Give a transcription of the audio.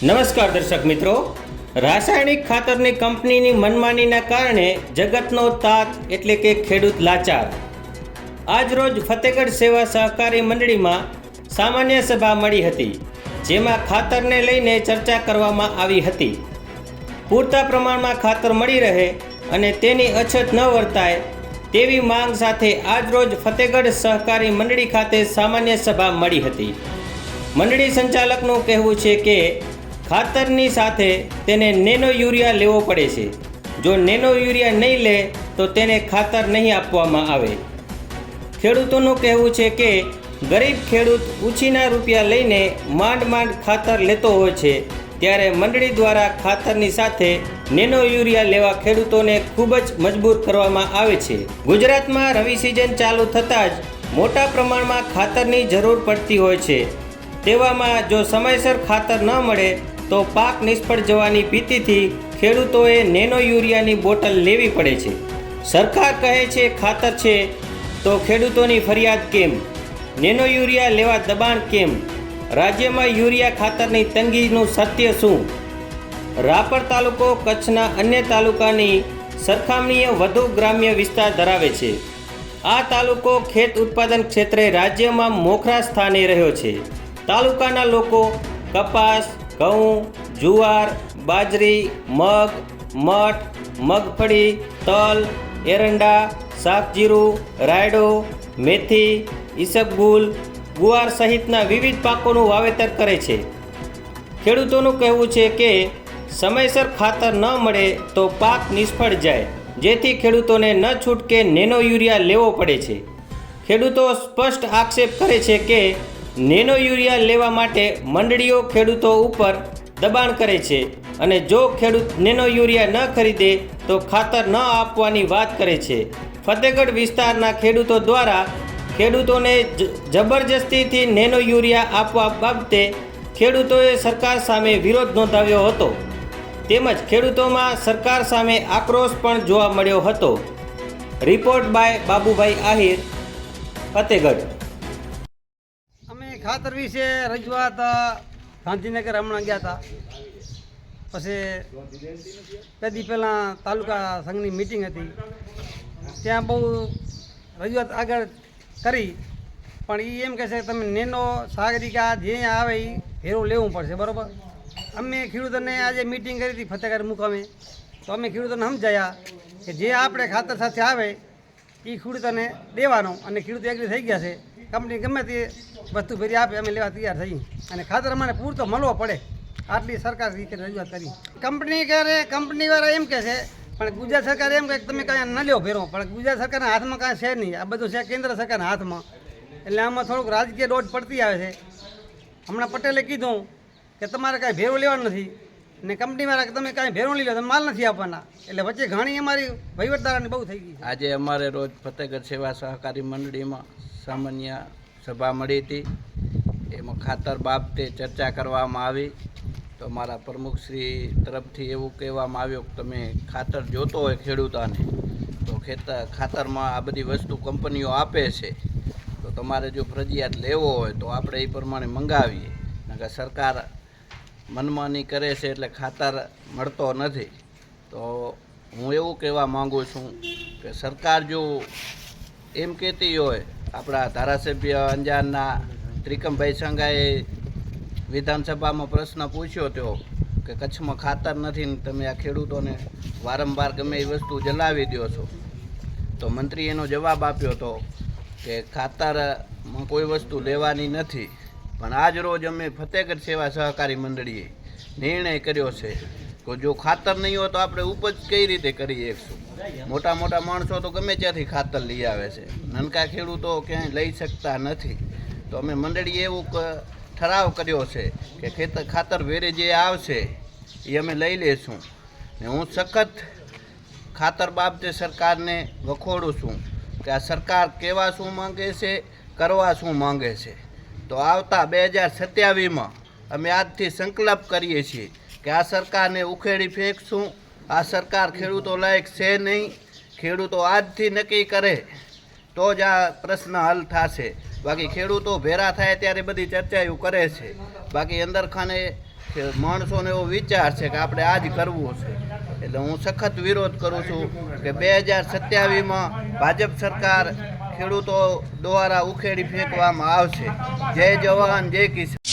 નમસ્કાર દર્શક મિત્રો. રાસાયણિક ખાતરની કંપનીની મનમાનીના કારણે જગતનો તાત એટલે કે ખેડૂત લાચાર. આજરોજ ફતેગઢ સેવા સહકારી મંડળીમાં સામાન્ય સભા મળી હતી, જેમાં ખાતરને લઈને ચર્ચા કરવામાં આવી હતી. પૂરતા પ્રમાણમાં ખાતર મળી રહે અને તેની અછત ન વર્તાય તેવી માંગ સાથે આજરોજ ફતેગઢ સહકારી મંડળી ખાતે સામાન્ય સભા મળી હતી. મંડળી સંચાલકનું કહેવું છે કે ખાતરની સાથે તેને નેનો યુરિયા લેવો પડે છે. જો નેનો યુરિયા નહીં લે, તો તેને ખાતર નહીં આપવામાં આવે. ખેડૂતોનું કહેવું છે કે, ગરીબ ખેડૂત ઉછીના રૂપિયા લઈને માંડ માંડ ખાતર લેતો હોય છે, ત્યારે મંડળી દ્વારા ખાતરની સાથે નેનો યુરિયા લેવા ખેડૂતોને ખૂબ જ મજબૂર કરવામાં આવે છે. ગુજરાતમાં રવિ સિઝન ચાલુ થતાં જ મોટા પ્રમાણમાં ખાતરની જરૂર પડતી હોય છે. તેવામાં જો સમયસર ખાતર ન મળે તો પાક નિષ્ફળ જવાની ભીતિથી ખેડૂતોએ નેનો યુરિયાની બોટલ લેવી પડે છે. સરકાર કહે છે, ખાતર છે. તો ખેડૂતોની ફરિયાદ કેમ? નેનો યુરિયા લેવા દબાણ કેમ? રાજ્યમાં યુરિયા ખાતરની તંગીનું સત્ય શું? રાપર તાલુકો કચ્છના અન્ય તાલુકાની સરખામણીએ વધુ ગ્રામ્ય વિસ્તાર ધરાવે છે. આ તાલુકો ખેત ઉત્પાદન ક્ષેત્રે રાજ્યમાં મોખરા સ્થાને રહ્યો છે. તાલુકાના લોકો કપાસ ઘઉં, જુવાર, બાજરી, મગ, મઠ, મગફળી, તલ, એરંડા, શાકજીરું, રાયડો, મેથી, ઈસબગુલ, ગુવાર સહિતના વિવિધ પાકોનું વાવેતર કરે છે. ખેડૂતોનું કહેવું છે કે, સમયસર ખાતર ન મળે તો પાક નિષ્ફળ જાય, જેથી ખેડૂતોને ન છૂટકે નેનો યુરિયા લેવો પડે છે. ખેડૂતો સ્પષ્ટ આક્ષેપ કરે છે કે નેનો યુરિયા લેવા માટે મંડળીઓ ખેડૂતો ઉપર દબાણ કરે છે અને જો ખેડૂત નેનો યુરિયા ન ખરીદે તો ખાતર ન આપવાની વાત કરે છે. ફતેગઢ વિસ્તારના ખેડૂતો દ્વારા ખેડૂતોને જબરજસ્તીથી નેનો યુરિયા આપવા બાબતે ખેડૂતોએ સરકાર સામે વિરોધ નોંધાવ્યો હતો. તેમજ ખેડૂતોમાં સરકાર સામે આક્રોશ પણ જોવા મળ્યો હતો. Report by Babubhai Ahir, Fatehgarh. અમે ખાતર વિશે રજૂઆત ગાંધીનગર હમણાં ગયા હતા પછી કદી પહેલાં તાલુકા સંઘની મિટિંગ હતી. ત્યાં બહુ રજૂઆત આગળ કરી. પણ એ એમ કહે છે તમે નેનો સાગરિકા જે આવે એ ભેરું લેવું પડશે, બરાબર? અમે ખેડૂતોને આજે મિટિંગ કરી હતી ફતેહગઢ મુકામે. તો અમે ખેડૂતોને સમજાયા કે જે આપણે ખાતર સાથે આવે એ ખેડૂતોને દેવાનો. અને ખેડૂતો એગ્રી થઈ ગયા છે. કંપની ગમે તે વસ્તુ ફેરી આપે, અમે લેવા તૈયાર થઈ અને ખાતર અમારે પૂરતો મળવો પડે. આટલી સરકાર રજૂઆત કરી. કંપની કરે કંપનીવાળા એમ કહે છે, પણ ગુજરાત સરકાર એમ કહે કે તમે કાંઈ ન લ્યો ભેરો. પણ ગુજરાત સરકારના હાથમાં કાંઈ છે નહીં. આ બધું છે કેન્દ્ર સરકારના હાથમાં. એટલે આમાં થોડુંક રાજકીય દોટ પડતી આવે છે. હમણાં પટેલે કીધું કે તમારે કાંઈ ભેરું લેવાનું નથી. ને કંપનીમાં કે તમે કાંઈ ભેરવણી લો, તમે માલ નથી આપવાના. એટલે વચ્ચે ઘણી અમારી વહીવટદારોની બહુ થઈ ગઈ આજે અમારે રોજ ફતેગઢ સેવા સહકારી મંડળીમાં સામાન્ય સભા મળી હતી. એમાં ખાતર બાબતે ચર્ચા કરવામાં આવી. તો મારા પ્રમુખશ્રી તરફથી એવું કહેવામાં આવ્યું કે તમે ખાતર જોતો હોય ખેડૂતોને, તો ખેતર ખાતરમાં આ બધી વસ્તુ કંપનીઓ આપે છે. તો તમારે જો ફરજિયાત લેવો હોય તો આપણે એ પ્રમાણે મંગાવીએ. નકર સરકાર મનમાની કરે છે એટલે ખાતર મળતો નથી. તો હું એવું કહેવા માગું છું કે સરકાર જો એમ કહેતી હોય, આપણા ધારાસભ્ય અંજારના ત્રિકમભાઈ સંઘાએ વિધાનસભામાં પ્રશ્ન પૂછ્યો હતો કે કચ્છમાં ખાતર નથી ને તમે આ ખેડૂતોને વારંવાર ગમે એ વસ્તુ જલાવી દો છો. તો મંત્રી એનો જવાબ આપ્યો હતો કે ખાતરમાં કોઈ વસ્તુ લેવાની નથી. પણ આજ રોજ અમે ફતેગઢ સેવા સહકારી મંડળીએ નિર્ણય કર્યો છે કે જો ખાતર નહીં હોય તો આપણે ઉપજ કઈ રીતે કરી શકશું મોટા મોટા માણસો તો ગમે ત્યાંથી ખાતર લઈ આવે છે. નનકા ખેડૂતો ક્યાંય લઈ શકતા નથી. તો અમે મંડળીએ એવું ઠરાવ કર્યો છે કે ખેતર ખાતર વેરે જે આવશે એ અમે લઈ લેશું. ને હું સખત ખાતર બાબતે સરકારને વખોડું છું કે આ સરકાર કેવા શું માંગે છે, કરવા શું માંગે છે. તો આવતા બે હજાર સત્યાવીસમાં અમે આજથી સંકલ્પ કરીએ છીએ કે આ સરકારને ઉખેડી ફેંકશું. આ સરકાર ખેડૂતો લાયક છે નહીં. ખેડૂતો આજથી નક્કી કરે તો જ આ પ્રશ્ન હલ થશે. બાકી ખેડૂતો ભેરા થાય ત્યારે બધી ચર્ચાઓ કરે છે. બાકી અંદર ખાને કે એવો વિચાર છે કે આપણે આ જ કરવું છે એટલે હું સખત વિરોધ કરું છું કે બે હજાર સત્યાવીસમાં ભાજપ સરકાર ખેડૂતો દ્વારા ઉખેડી ફેંકવામાં આવશે. જય જવાન જય કિસાન.